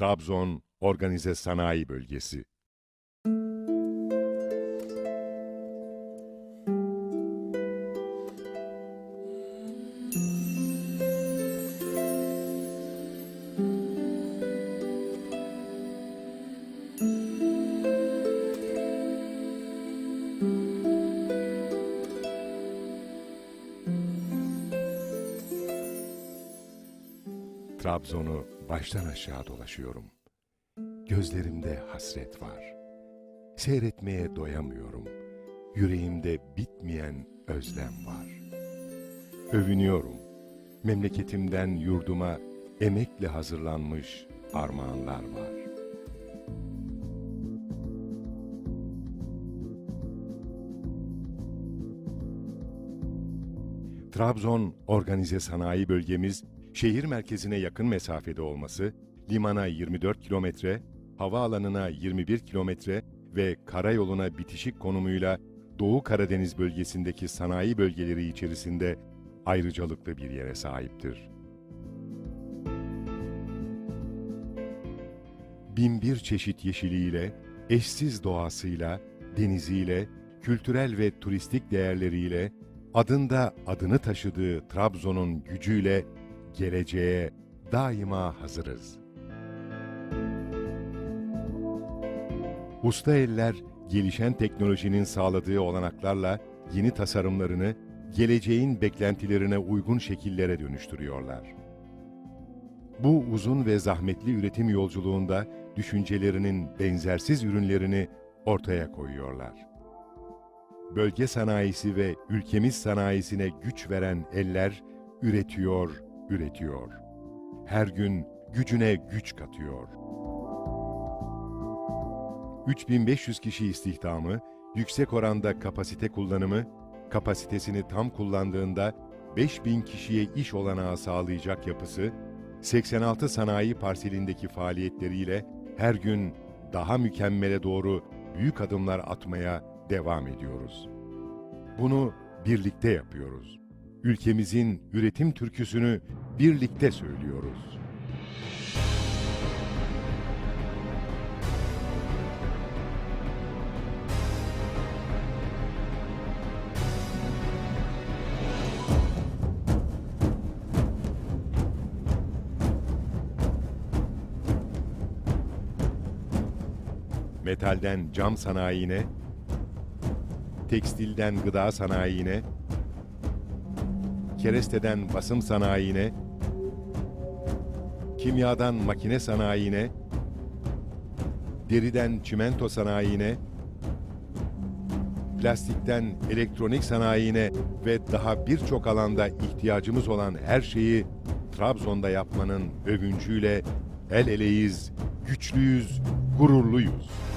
Trabzon Organize Sanayi Bölgesi. Trabzon'u baştan aşağı dolaşıyorum. Gözlerimde hasret var. Seyretmeye doyamıyorum. Yüreğimde bitmeyen özlem var. Övünüyorum. Memleketimden yurduma emekle hazırlanmış armağanlar var. Trabzon Organize Sanayi Bölgemiz, şehir merkezine yakın mesafede olması, limana 24 kilometre, havaalanına 21 kilometre ve karayoluna bitişik konumuyla Doğu Karadeniz bölgesindeki sanayi bölgeleri içerisinde ayrıcalıklı bir yere sahiptir. Binbir çeşit yeşiliyle, eşsiz doğasıyla, deniziyle, kültürel ve turistik değerleriyle, adında adını taşıdığı Trabzon'un gücüyle geleceğe daima hazırız. Usta eller gelişen teknolojinin sağladığı olanaklarla yeni tasarımlarını geleceğin beklentilerine uygun şekillere dönüştürüyorlar. Bu uzun ve zahmetli üretim yolculuğunda düşüncelerinin benzersiz ürünlerini ortaya koyuyorlar. Bölge sanayisi ve ülkemiz sanayisine güç veren eller üretiyor, üretiyor. Her gün gücüne güç katıyor. 3500 kişi istihdamı, yüksek oranda kapasite kullanımı, kapasitesini tam kullandığında 5000 kişiye iş olanağı sağlayacak yapısı, 86 sanayi parselindeki faaliyetleriyle her gün daha mükemmele doğru büyük adımlar atmaya devam ediyoruz. Bunu birlikte yapıyoruz. Ülkemizin üretim türküsünü birlikte söylüyoruz. Metalden cam sanayine, tekstilden gıda sanayine, keresteden basım sanayine, kimyadan makine sanayine, deriden çimento sanayine, plastikten elektronik sanayine ve daha birçok alanda ihtiyacımız olan her şeyi Trabzon'da yapmanın övüncüyle el eleyiz, güçlüyüz, gururluyuz.